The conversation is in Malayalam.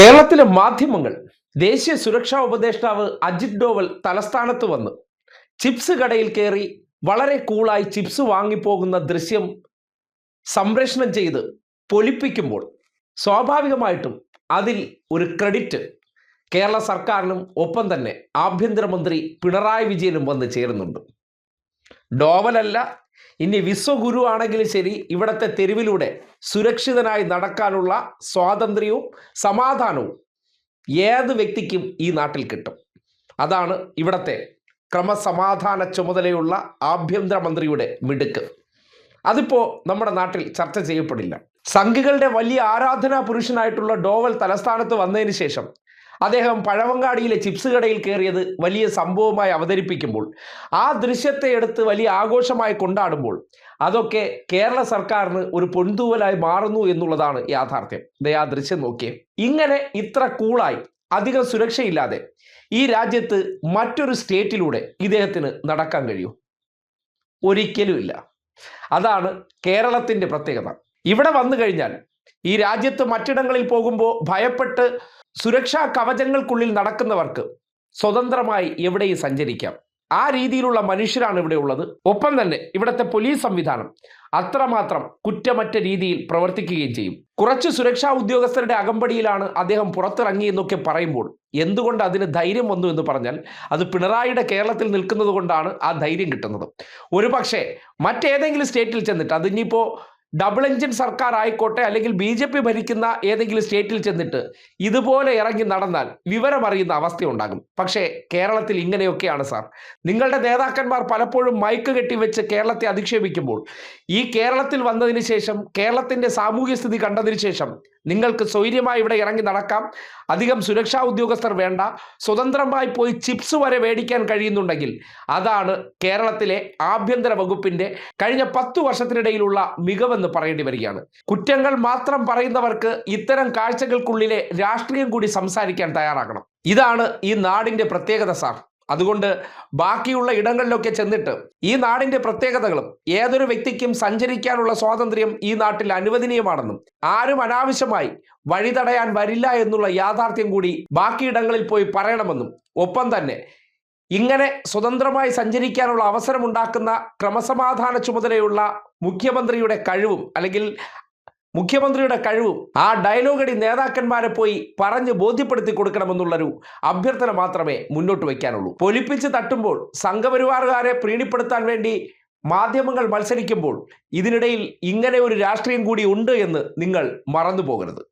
കേരളത്തിലെ മാധ്യമങ്ങൾ ദേശീയ സുരക്ഷാ ഉപദേഷ്ടാവ് അജിത് ഡോവൽ തലസ്ഥാനത്ത് വന്ന് ചിപ്സ് കടയിൽ കയറി വളരെ കൂളായി ചിപ്സ് വാങ്ങിപ്പോകുന്ന ദൃശ്യം സംപ്രേഷണം ചെയ്ത് പൊലിപ്പിക്കുമ്പോൾ സ്വാഭാവികമായിട്ടും അതിൽ ഒരു ക്രെഡിറ്റ് കേരള സർക്കാരിനും ഒപ്പം തന്നെ ആഭ്യന്തരമന്ത്രി പിണറായി വിജയനും വന്ന് ചേരുന്നുണ്ട്. ഡോവലല്ല ഇനി വിശ്വഗുരു ആണെങ്കിലും ശരി ഇവിടുത്തെ തെരുവിലൂടെ സുരക്ഷിതനായി നടക്കാനുള്ള സ്വാതന്ത്ര്യവും സമാധാനവും ഏത് വ്യക്തിക്കും ഈ നാട്ടിൽ കിട്ടും. അതാണ് ഇവിടത്തെ ക്രമസമാധാന ചുമതലയുള്ള ആഭ്യന്തരമന്ത്രിയുടെ മിടുക്ക്. അതിപ്പോൾ നമ്മുടെ നാട്ടിൽ ചർച്ച ചെയ്യപ്പെടില്ല. സംഘികളുടെ വലിയ ആരാധനാ പുരുഷനായിട്ടുള്ള ഡോവൽ തലസ്ഥാനത്ത് വന്നതിന് ശേഷം അദ്ദേഹം പഴവങ്ങാടിയിലെ ചിപ്സ് കടയിൽ കയറിയത് വലിയ സംഭവമായി അവതരിപ്പിക്കുമ്പോൾ ആ ദൃശ്യത്തെ എടുത്ത് വലിയ ആഘോഷമായി കൊണ്ടാടുമ്പോൾ അതൊക്കെ കേരള സർക്കാരിന് ഒരു പൊൻതൂവലായി മാറുന്നു എന്നുള്ളതാണ് യാഥാർത്ഥ്യം. ഇതേ ആ ദൃശ്യം നോക്കിയേ. ഇങ്ങനെ ഇത്ര കൂളായി അധികം സുരക്ഷയില്ലാതെ ഈ രാജ്യത്ത് മറ്റൊരു സ്റ്റേറ്റിലൂടെ ഇദ്ദേഹത്തിന് നടക്കാൻ കഴിയൂ ഒരിക്കലുമില്ല. അതാണ് കേരളത്തിന്റെ പ്രത്യേകത. ഇവിടെ വന്നു കഴിഞ്ഞാൽ ഈ രാജ്യത്ത് മറ്റിടങ്ങളിൽ പോകുമ്പോൾ ഭയപ്പെട്ട് സുരക്ഷാ കവചങ്ങൾക്കുള്ളിൽ നടക്കുന്നവർക്ക് സ്വതന്ത്രമായി എവിടെയും സഞ്ചരിക്കാം. ആ രീതിയിലുള്ള മനുഷ്യരാണ് ഇവിടെ ഉള്ളത്. ഒപ്പം തന്നെ ഇവിടുത്തെ പോലീസ് സംവിധാനം അത്രമാത്രം കുറ്റമറ്റ രീതിയിൽ പ്രവർത്തിക്കുകയും ചെയ്യും. കുറച്ച് സുരക്ഷാ ഉദ്യോഗസ്ഥരുടെ അകമ്പടിയിലാണ് അദ്ദേഹം പുറത്തിറങ്ങി എന്നൊക്കെ പറയുമ്പോൾ എന്തുകൊണ്ട് അതിന് ധൈര്യം വന്നു എന്ന് പറഞ്ഞാൽ അത് പിണറായിയുടെ കേരളത്തിൽ നിൽക്കുന്നത് കൊണ്ടാണ് ആ ധൈര്യം കിട്ടുന്നത്. ഒരു പക്ഷേ മറ്റേതെങ്കിലും സ്റ്റേറ്റിൽ ചെന്നിട്ട് അതിനിപ്പോൾ ഡബിൾ എഞ്ചിൻ സർക്കാർ ആയിക്കോട്ടെ അല്ലെങ്കിൽ ബി ജെ പി ഭരിക്കുന്ന ഏതെങ്കിലും സ്റ്റേറ്റിൽ ചെന്നിട്ട് ഇതുപോലെ ഇറങ്ങി നടന്നാൽ വിവരമറിയുന്ന അവസ്ഥ ഉണ്ടാകും. പക്ഷേ കേരളത്തിൽ ഇങ്ങനെയൊക്കെയാണ് സാർ. നിങ്ങളുടെ നേതാക്കന്മാർ പലപ്പോഴും മയക്ക് കെട്ടിവെച്ച് കേരളത്തെ അധിക്ഷേപിക്കുമ്പോൾ ഈ കേരളത്തിൽ വന്നതിന് ശേഷം കേരളത്തിന്റെ സാമൂഹ്യ സ്ഥിതി കണ്ടതിന് ശേഷം നിങ്ങൾക്ക് സ്വൈര്യമായി ഇവിടെ ഇറങ്ങി നടക്കാം. അധികം സുരക്ഷാ ഉദ്യോഗസ്ഥർ വേണ്ട. സ്വതന്ത്രമായി പോയി ചിപ്സ് വരെ മേടിക്കാൻ കഴിയുന്നുണ്ടെങ്കിൽ അതാണ് കേരളത്തിലെ ആഭ്യന്തര വകുപ്പിന്റെ കഴിഞ്ഞ പത്തു വർഷത്തിനിടയിലുള്ള മികവെന്ന് പറയേണ്ടി വരികയാണ്. കുറ്റങ്ങൾ മാത്രം പറയുന്നവർക്ക് ഇത്തരം കാഴ്ചകൾക്കുള്ളിലെ രാഷ്ട്രീയം കൂടി സംസാരിക്കാൻ തയ്യാറാകണം. ഇതാണ് ഈ നാടിന്റെ പ്രത്യേകത സാർ. അതുകൊണ്ട് ബാക്കിയുള്ള ഇടങ്ങളിലൊക്കെ ചെന്നിട്ട് ഈ നാടിന്റെ പ്രത്യേകതകളും ഏതൊരു വ്യക്തിക്കും സഞ്ചരിക്കാനുള്ള സ്വാതന്ത്ര്യം ഈ നാട്ടിൽ അനുവദനീയമാണെന്നും ആരും അനാവശ്യമായി വഴി തടയാൻ വരില്ല എന്നുള്ള യാഥാർത്ഥ്യം കൂടി ബാക്കിയിടങ്ങളിൽ പോയി പറയണമെന്നും ഒപ്പം തന്നെ ഇങ്ങനെ സ്വതന്ത്രമായി സഞ്ചരിക്കാനുള്ള അവസരമുണ്ടാക്കുന്ന ക്രമസമാധാന ചുമതലയുള്ള മുഖ്യമന്ത്രിയുടെ കഴിവും അല്ലെങ്കിൽ മുഖ്യമന്ത്രിയുടെ കഴിവും ആ ഡയലോഗടി നേതാക്കന്മാരെ പോയി പറഞ്ഞ് ബോധ്യപ്പെടുത്തി കൊടുക്കണമെന്നുള്ളൊരു അഭ്യർത്ഥന മാത്രമേ മുന്നോട്ട് വയ്ക്കാനുള്ളൂ. പൊലിപ്പിച്ച് തട്ടുമ്പോൾ സംഘപരിവാറുകാരെ പ്രീണിപ്പെടുത്താൻ വേണ്ടി മാധ്യമങ്ങൾ മത്സരിക്കുമ്പോൾ ഇതിനിടയിൽ ഇങ്ങനെ ഒരു രാഷ്ട്രീയം കൂടി ഉണ്ട് എന്ന് നിങ്ങൾ മറന്നു പോകരുത്